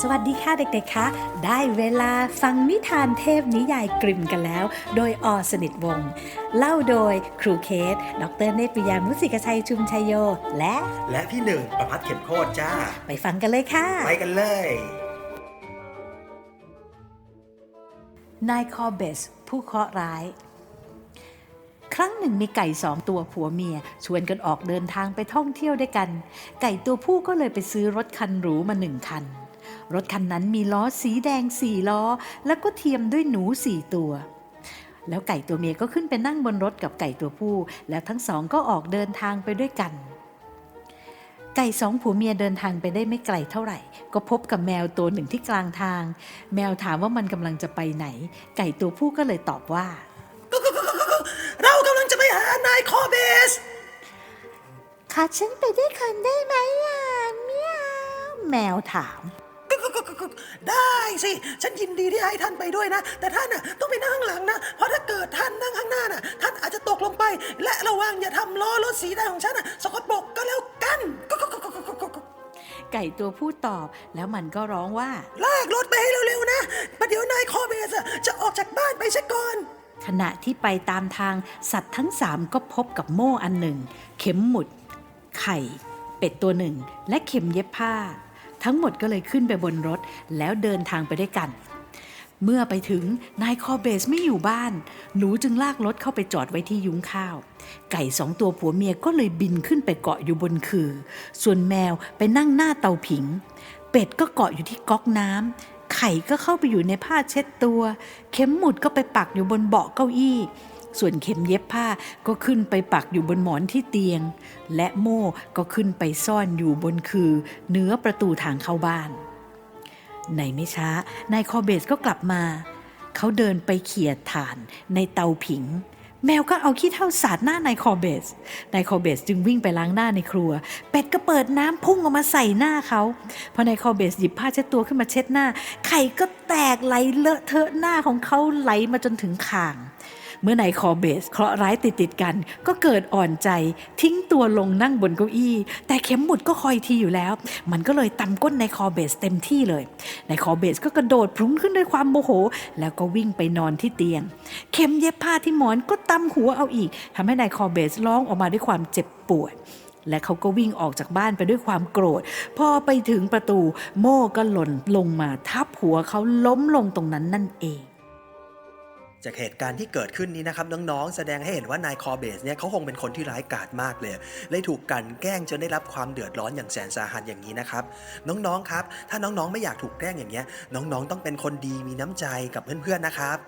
สวัสดีค่ะเด็กๆ คะ ได้เวลาฟังนิทานเทพนิยายกริมกันแล้ว โดยอสนิทวงศ์เล่าโดยครูเคส ดรเนตรวิยามุสิกชัยชุมชัยโย และ และพี่หนึ่งประพัดเข็มโคตรจ้า ไปฟังกันเลยค่ะ ไปกันเลย นายคอเบส ผู้เคราะห์ร้าย ครั้งหนึ่งมีไก่สองตัวผัวเมีย ชวนกันออกเดินทางไปท่องเที่ยวด้วยกัน ไก่ตัวผู้ก็เลยไปซื้อรถคันหรูมาหนึ่งคัน รถคันนั้นมีล้อสีแดงสี่ล้อ แล้วก็เทียมด้วยหนูสี่ตัว แล้วไก่ตัวเมียก็ขึ้นไปนั่งบนรถกับไก่ตัวผู้ แล้วทั้งสองก็ออกเดินทางไปด้วยกัน ไก่สองผัวเมียเดินทางไปได้ไม่ไกลเท่าไหร่ ก็พบกับแมวตัวหนึ่งที่กลางทาง แมวถามว่ามันกำลังจะไปไหน ไก่ตัวผู้ก็เลยตอบว่า เรากำลังจะไปหานายคอเบสขาฉันไปด้วยคนได้ไหมอะเมียวแมวถาม ได้สิ ฉันยินดีที่ให้ท่านไปด้วยนะ แต่ท่านน่ะต้องไปนั่งข้างหลังนะ เพราะถ้าเกิดท่านนั่งข้างหน้าน่ะ ท่านอาจจะตกลงไป และระวังอย่าทำล้อรถสีแดงของฉันน่ะสกปรกก็แล้วกันไก่ตัวผู้ตอบแล้วมันก็ร้องว่า ลากรถไปให้เร็วๆนะประเดี๋ยวนายคอเบสอะจะออกจากบ้านไปซะก่อนขณะที่ไปตามทางสัตว์ทั้งสามก็พบกับโม่อันหนึ่ง เข็มหมุด ไข่ เป็ดตัวหนึ่ง และเข็มเย็บผ้า ทั้งหมดก็เลยขึ้นไปบนรถ แล้วเดินทางไปด้วยกัน เมื่อไปถึงนายคอเบสไม่อยู่บ้าน หนูจึงลากรถเข้าไปจอดไว้ที่ยุ้งข้าว ไก่สองตัวผัวเมียก็เลยบินขึ้นไปเกาะอยู่บนคือ ส่วนแมวไปนั่งหน้าเตาผิง เป็ดก็เกาะอยู่ที่ก๊อกน้ำไข่ก็เข้าไปอยู่ในผ้าเช็ดตัว เข็มหมุดก็ไปปักอยู่บนเบาะเก้าอี้ ส่วนเข็มเย็บผ้าก็ขึ้นไปปักอยู่บนหมอนที่เตียง และโม่ก็ขึ้นไปซ่อนอยู่บนคือเนื้อประตูทางเข้าบ้านในไม่ช้านายคอเบสก็กลับมา เขาเดินไปเขี่ยถ่านในเตาผิง แมวก็เอาขี้เท่าสาดหน้านายคอเบส นายคอเบสจึงวิ่งไปล้างหน้าในครัว เป็ดก็เปิดน้ำพุ่งออกมาใส่หน้าเขา พอนายคอเบสหยิบผ้าเช็ดตัวขึ้นมาเช็ดหน้า ไข่ก็แตกไหลเลอะเทอะหน้าของเขาไหลมาจนถึงคาง เมื่อนายคอเบสเคราะห์ร้ายติดติดกัน ก็เกิดอ่อนใจ ทิ้งตัวลงนั่งบนเก้าอี้ แต่เข็มหมุดก็คอยทีอยู่แล้ว มันก็เลยตำก้นนายคอเบสเต็มที่เลยนายคอเบสก็กระโดดพลุ้งขึ้นด้วยความโมโห แล้วก็วิ่งไปนอนที่เตียง เข็มเย็บผ้าที่หมอนก็ตำหัวเอาอีกทำให้นายคอเบสร้องออกมาด้วยความเจ็บปวด และเขาก็วิ่งออกจากบ้านไปด้วยความโกรธ พอไปถึงประตูโม่ก็หล่นลงมาทับหัวเขาล้มลงตรงนั้นนั่นเองจากเหตุการณ์ที่เกิดขึ้นนี้นะครับน้องๆ แสดงให้เห็นว่านายคอเบสเนี่ยเขาคงเป็นคนที่ร้ายกาจมากเลยเลยถูกกลันแกล้งจนได้รับความเดือดร้อนอย่างแสนสาหัสอย่างนี้นะครับน้องๆครับ ถ้าน้องๆไม่อยากถูกแกล้งอย่างเงี้ยน้องๆต้องเป็นคนดีมีน้ำใจกับเพื่อนๆนะครับ